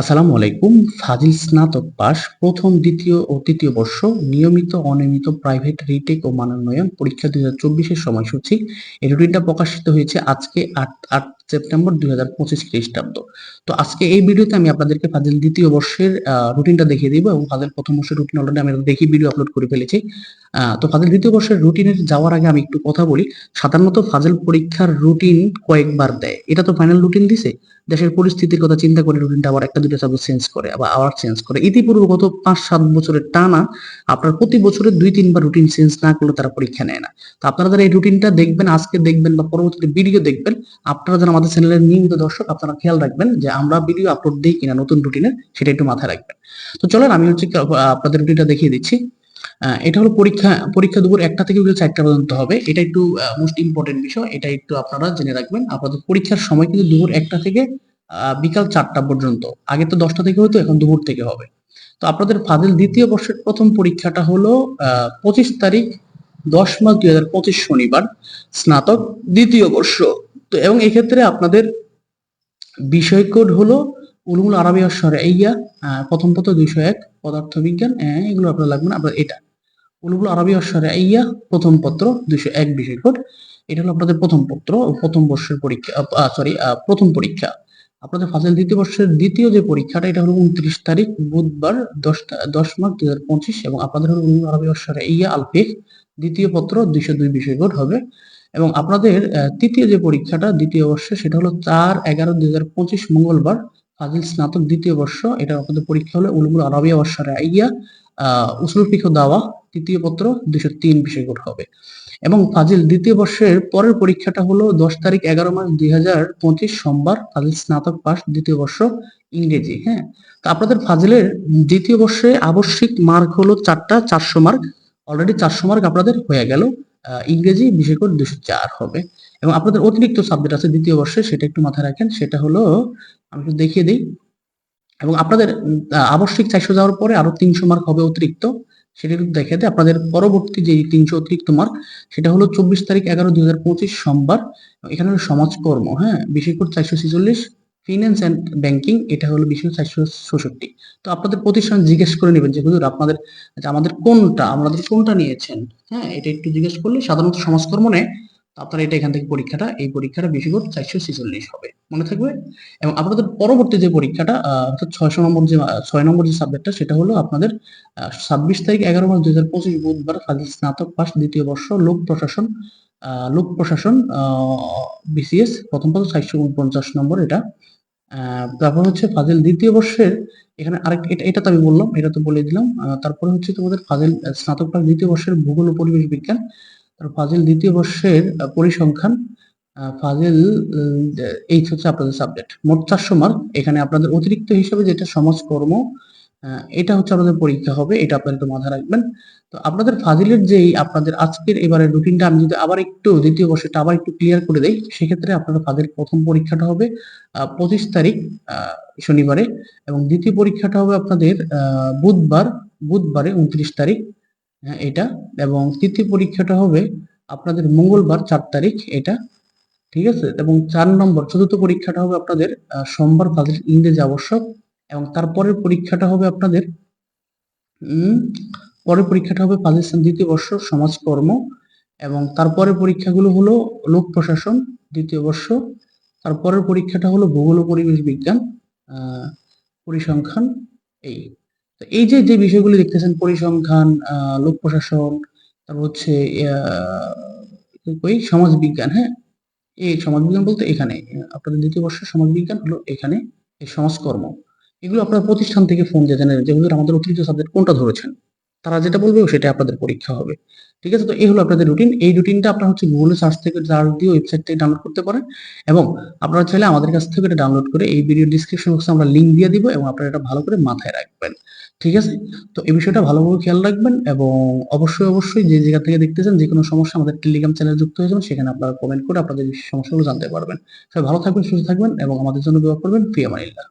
আসসালামু আলাইকুম। ফাজিল স্নাতক পাস প্রথম, দ্বিতীয় ও তৃতীয় বর্ষ, নিয়মিত, অনিয়মিত প্রাইভেট রিটেক ও মানোন্নয়ন পরীক্ষা দুই হাজার চব্বিশের সময়সূচি। এই রুটিনটা প্রকাশিত হয়েছে আজকে আট আট সেপ্টেম্বর দুই হাজার পঁচিশ খ্রিস্টাব্দ। তো আজকে এই ভিডিওতে আমি আপনাদেরকে ফাজিল দ্বিতীয় বর্ষের রুটিনটা দেখিয়ে দিব এবং ফাজিল প্রথম বর্ষের রুটিন অলরেডি আমি দেখি ভিডিও আপলোড করে ফেলেছি। তো ফাজিল দ্বিতীয় বর্ষের রুটিনের যাওয়ার আগে আমি একটু কথা বলি। সাধারণত ফাজিল পরীক্ষার রুটিন কয়েকবার দেয়। এটা তো ফাইনাল রুটিন দিছে। দেশের পরিস্থিতির কথা চিন্তা করে রুটিনটা আবার একটা দুটো সাবজেক্ট চেঞ্জ করে, আবার আবার চেঞ্জ করে। ইতিপূর্বে গত পাঁচ সাত বছরের টানা আপনার প্রতি বছরে দুই, তিনবার রুটিন চেঞ্জ না করলে তারা পরীক্ষা নেয় না। তো আপনারা যারা এই রুটিনটা দেখবেন, আজকে দেখবেন বা পরবর্তীতে ভিডিও দেখবেন, আপনারা যারা আমাদের চ্যানেলের নিয়মিত দর্শক আপনারা খেয়াল রাখবেন যে আমরা ভিডিও আপলোড দিই কিনা নতুন রুটিনে সেটা একটু মাথায় রাখবেন। তো চলেন আমি হচ্ছে আপনাদের রুটিনটা দেখিয়ে দিচ্ছি। এটা হলো পরীক্ষা পরীক্ষা দুপুর একটা থেকে বিকেল চারটা পর্যন্ত হবে। এটা একটু মোস্ট ইম্পর্টেন্ট বিষয়। এটা একটু আপনারা জেনে রাখবেন। আপনাদের পরীক্ষার সময় কিন্তু দুপুর একটা থেকে বিকাল চারটা পর্যন্ত। আগে তো দশটা থেকে হতো, এখন দুপুর থেকে হবে। তো আপনাদের ফাজিল দ্বিতীয় বর্ষের প্রথম পরীক্ষাটা হলো পঁচিশ তারিখ দশ মাস দুই হাজার পঁচিশ শনিবার, স্নাতক দ্বিতীয় বর্ষ। তো এবং এক্ষেত্রে আপনাদের বিষয় কোড হলো উলুমুল আরবি অশ্বরে ইয়া প্রথম পত্র দুইশো এক পদার্থ বিজ্ঞান এগুলো আপনার লাগবে না আপনার এটা। উলুমুল আরবি অশ্বরে ইয়া প্রথম পত্র দুইশো এক বিষয় কোড এটা হলো আপনাদের প্রথম পত্র প্রথম বর্ষের পরীক্ষা সরি প্রথম পরীক্ষা। আপনাদের ফাজিল দ্বিতীয় বর্ষের দ্বিতীয় যে পরীক্ষাটা, এটা হলো উনত্রিশ তারিখ, বুধবার, দশ দশ মার্চ দুই হাজার পঁচিশ, এবং আপনাদের হলো আরবি অশ্বরে ইয়া আলফিক দ্বিতীয় পত্র দুইশো দুই বিষয় কোড হবে। এবং আপনাদের তৃতীয় যে পরীক্ষাটা, দ্বিতীয় বর্ষে, সেটা হলো চার এগারো দুই হাজার পঁচিশ মঙ্গলবার, ফাজিল স্নাতক দ্বিতীয় বর্ষ। এটা আপনাদের পরীক্ষা হলো উলুমুল আরবিয়া বর্ষার আইয়া উসুল ফিখ দাওয়া, তৃতীয় পত্র দুইশো তিন বিষয় কোড হবে। এবং ফাজিল দ্বিতীয় বর্ষের পরের পরীক্ষাটা হলো দশ তারিখ এগারো মাস দুই হাজার পঁচিশ সোমবার, ফাজিল স্নাতক পাস দ্বিতীয় বর্ষ ইংরেজি হ্যাঁ? তো আপনাদের ফাজিলের দ্বিতীয় বর্ষে আবশ্যিক মার্ক হলো চারটা, চারশো মার্ক অলরেডি চারশো মার্ক আপনাদের হয়ে গেল। ইংরেজি বিশেষ করে দুশো চার হবে। এবং আপনাদের অতিরিক্ত সাবজেক্ট আছে দ্বিতীয় বর্ষে, সেটা একটু মাথায় রাখেন, সেটা হলো, আমি একটু দেখিয়ে দিই। এবং আপনাদের আবশ্যিক চারশো যাওয়ার পরে আরও তিনশো মার্ক হবে অতিরিক্ত, সেটা একটু দেখে দেয় আপনাদের পরবর্তী যে তিনশো অতিরিক্ত মার্ক সেটা হলো চব্বিশ তারিখ এগারো দুই হাজার পঁচিশ সোমবার এখানে হলো সমাজকর্ম হ্যাঁ? বিশেষ করে চারশো ছেচল্লিশ ফিন্যান্স অ্যান্ড ব্যাংকিং এটা হলো বিষয় চারশো ছষট্টি। তো আপনাদের প্রতিষ্ঠান জিজ্ঞেস করে নেবেন যে, হুজুর, আপনাদের আমাদের কোনটা আমাদের কোনটা নিয়েছেন? হ্যাঁ এটা একটু জিজ্ঞেস করলে সাধারণত সমাজকর্ম নেয়। আপনারা এটা এখান থেকে পরীক্ষাটা, এই পরীক্ষাটা বেশি করে চারশো ছেচল্লিশ হবে। মনে থাকবে? এবং আপনাদের পরবর্তী যে পরীক্ষাটা অর্থাৎ ছয়শো নম্বর যে ছয় নম্বর যে সাবজেক্টটা সেটা হলো আপনাদের ছাব্বিশ তারিখ এগারো মাস দুই হাজার পঁচিশ বুধবার ফাজিল স্নাতক পাস দ্বিতীয় বর্ষ লোক প্রশাসন লোক প্রশাসন বিসিএস প্রথম পদ চারশো উনপঞ্চাশ নম্বর এটা। তারপর হচ্ছে ফাজিল দ্বিতীয় বর্ষের এখানে আরেক, এটা এটা তো আমি বললাম, এটা তো বলে দিলাম। তারপরে হচ্ছে তোমাদের ফাজিল স্নাতক দ্বিতীয় বর্ষের ভূগোল ও পরিবেশ বিজ্ঞান, তারপর ফাজিল দ্বিতীয় বর্ষের পরিসংখ্যান ফাজিল এই হচ্ছে আপনাদের সাবজেক্ট মোট চারশো মার্ক এখানে আপনাদের অতিরিক্ত হিসেবে যেটা সমাজকর্ম এটা হচ্ছে আপনাদের পরীক্ষা হবে এটা আপনারা একটু মাথায় রাখবেন। তো আপনাদের ফাজিলের যেই আপনাদের আজকের এবারের রুটিনটা আমি যদি আবার একটু দ্বিতীয় বর্ষটা আবার একটু ক্লিয়ার করে দেই সেক্ষেত্রে আপনাদের ফাজিল প্রথম পরীক্ষাটা হবে পঁচিশ তারিখ শনিবারে এবং দ্বিতীয় পরীক্ষাটা হবে আপনাদের বুধবার বুধবারে উনত্রিশ তারিখ আহ, এটা এবং তৃতীয় পরীক্ষাটা হবে আপনাদের মঙ্গলবার চার তারিখ এটা ঠিক আছে? এবং চার নম্বর চতুর্থ পরীক্ষাটা হবে আপনাদের সোমবার ফাজিল ইংরেজি আবশ্যক এবং তারপরের পরীক্ষাটা হবে আপনাদের পরের পরীক্ষাটা হবে ইসলাম দ্বিতীয় বর্ষ সমাজকর্ম এবং তারপরের পরীক্ষাগুলো হলো লোক প্রশাসন দ্বিতীয় বর্ষ তারপরের পরীক্ষাটা হলো ভূগোল পরিবেশ বিজ্ঞান পরিসংখ্যান, এই। তো এই যে যে বিষয়গুলি দেখতেছেন, পরিসংখ্যান লোক প্রশাসন, তারপর হচ্ছে সমাজ বিজ্ঞান হ্যাঁ? এই সমাজবিজ্ঞান বলতে এখানে, আপনাদের দ্বিতীয় বর্ষের সমাজবিজ্ঞান হলো এখানে, এই সমাজকর্ম। এগুলো আপনার প্রতিষ্ঠান থেকে ফোন দিয়ে জানেন যে, হুজুর, আমাদের অতিরিক্ত সাবজেক্ট কোনটা ধরেছেন? তারা যেটা বলবে সেটা আপনাদের পরীক্ষা হবে। ঠিক আছে? তো এই হলো আপনাদের রুটিন এই রুটিনটা আপনারা হচ্ছে গুগলে সার্চ থেকে সার্চ দিয়ে ওয়েবসাইট থেকে ডাউনলোড করতে পারেন এবং আপনারা চাইলে আমাদের কাছ থেকে এটা ডাউনলোড করে এই ভিডিও ডিসক্রিপশন বক্সে আমরা লিংক দিয়ে দিব এবং আপনারা এটা ভালো করে মাথায় রাখবেন। ঠিক আছে? তো এই বিষয়টা ভালোভাবে খেয়াল রাখবেন এবং অবশ্যই অবশ্যই যে জায়গা থেকে দেখতেছেন যে কোনো সমস্যা আমাদের টেলিগ্রাম চ্যানেল যুক্ত হয়ে যাবেন, সেখানে আপনারা কমেন্ট করে আপনাদের সমস্যাগুলো জানতে পারবেন। সবাই ভালো থাকবেন, সুস্থ থাকবেন এবং আমাদের জন্য দোয়া করবেন। ফিয়ামানিল্লাহ